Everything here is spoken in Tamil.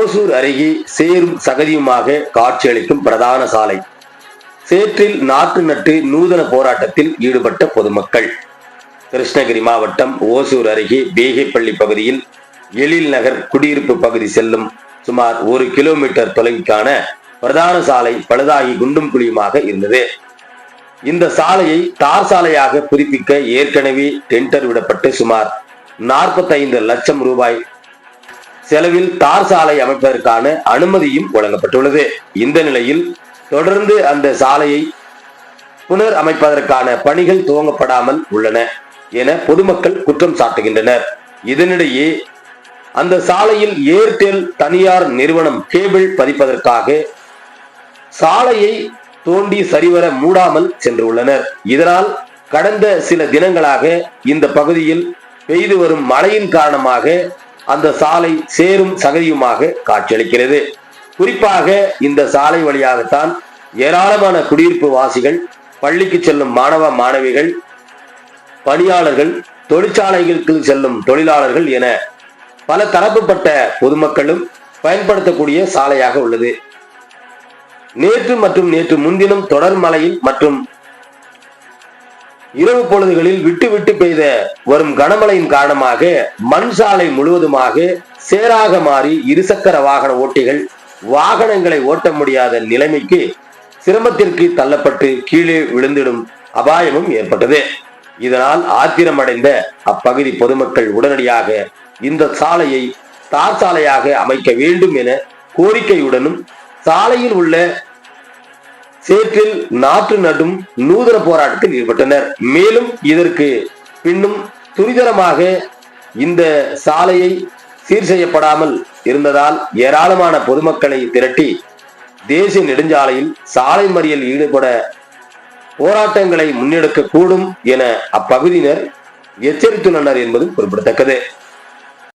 ஓசூர் அருகே சேரும் சகதியுமாக காட்சியளிக்கும் பிரதான சாலை. சேற்றில் நாட்டு நட்டு நூதன போராட்டத்தில் ஈடுபட்ட பொதுமக்கள். கிருஷ்ணகிரி மாவட்டம் ஓசூர் அருகே பேகைப்பள்ளி பகுதியில் எழில் நகர் குடியிருப்பு பகுதி செல்லும் சுமார் ஒரு கிலோமீட்டர் தொலைவுக்கான பிரதான சாலை பழுதாகி குண்டும் குழியுமாக இருந்தது. இந்த சாலையை தார் சாலையாக புதுப்பிக்க ஏற்கனவே டெண்டர் விடப்பட்டு சுமார் 45 லட்சம் ரூபாய் செலவில் தார் சாலை அமைப்பதற்கான அனுமதியும் வழங்கப்பட்டுள்ளது. இந்த நிலையில் தொடர்ந்து அந்த சாலையை புனர் அமைப்பதற்கான பணிகள் துவங்கப்படாமல் உள்ளன என பொதுமக்கள் குற்றம் சாட்டுகின்றனர். இதனிடையே அந்த சாலையில் ஏர்டெல் தனியார் நிறுவனம் கேபிள் பதிப்பதற்காக சாலையை தோண்டி சரிவர மூடாமல் சென்றுள்ளனர். இதனால் கடந்த சில தினங்களாக இந்த பகுதியில் பெய்து வரும் மழையின் காரணமாக அந்த சாலை சேரும் சகதியுமாக காட்சியளிக்கிறது. குறிப்பாக இந்த சாலை வழியாகத்தான் ஏராளமான குடியிருப்பு வாசிகள் பள்ளிக்கு செல்லும் மாணவ மாணவிகள் பணியாளர்கள் தொழிற்சாலைகளுக்கு செல்லும் தொழிலாளர்கள் என பல தரப்புப்பட்ட பொதுமக்களும் பயன்படுத்தக்கூடிய சாலையாக உள்ளது. நேற்று மற்றும் நேற்று முன்தினம் தொடர் மழையில் மற்றும் இரவு பொழுதுகளில் விட்டு விட்டு பெய்த வரும் கனமழையின் காரணமாக மண் சாலை முழுவதுமாக சேராக மாறி இருசக்கர வாகன ஓட்டிகள் வாகனங்களை ஓட்ட முடியாத நிலைமைக்கு சிரமத்திற்கு தள்ளப்பட்டு கீழே விழுந்திடும் அபாயமும் ஏற்பட்டது. இதனால் ஆத்திரமடைந்த அப்பகுதி பொதுமக்கள் உடனடியாக இந்த சாலையை தார் சாலையாக அமைக்க வேண்டும் என கோரிக்கையுடனும் சாலையில் உள்ள சேற்றில் நாற்று நடும் நூதன போராட்டத்தில் ஈடுபட்டனர். மேலும் இதற்கு பின்னும் துரிதரமாக இந்த சாலையை சீர் செய்யப்படாமல் இருந்ததால் ஏராளமான பொதுமக்களை திரட்டி தேசிய நெடுஞ்சாலையில் சாலை மறியல் ஈடுபட போராட்டங்களை முன்னெடுக்க கூடும் என அப்பகுதியினர் எச்சரித்துள்ளனர் என்பது குறிப்பிடத்தக்கது.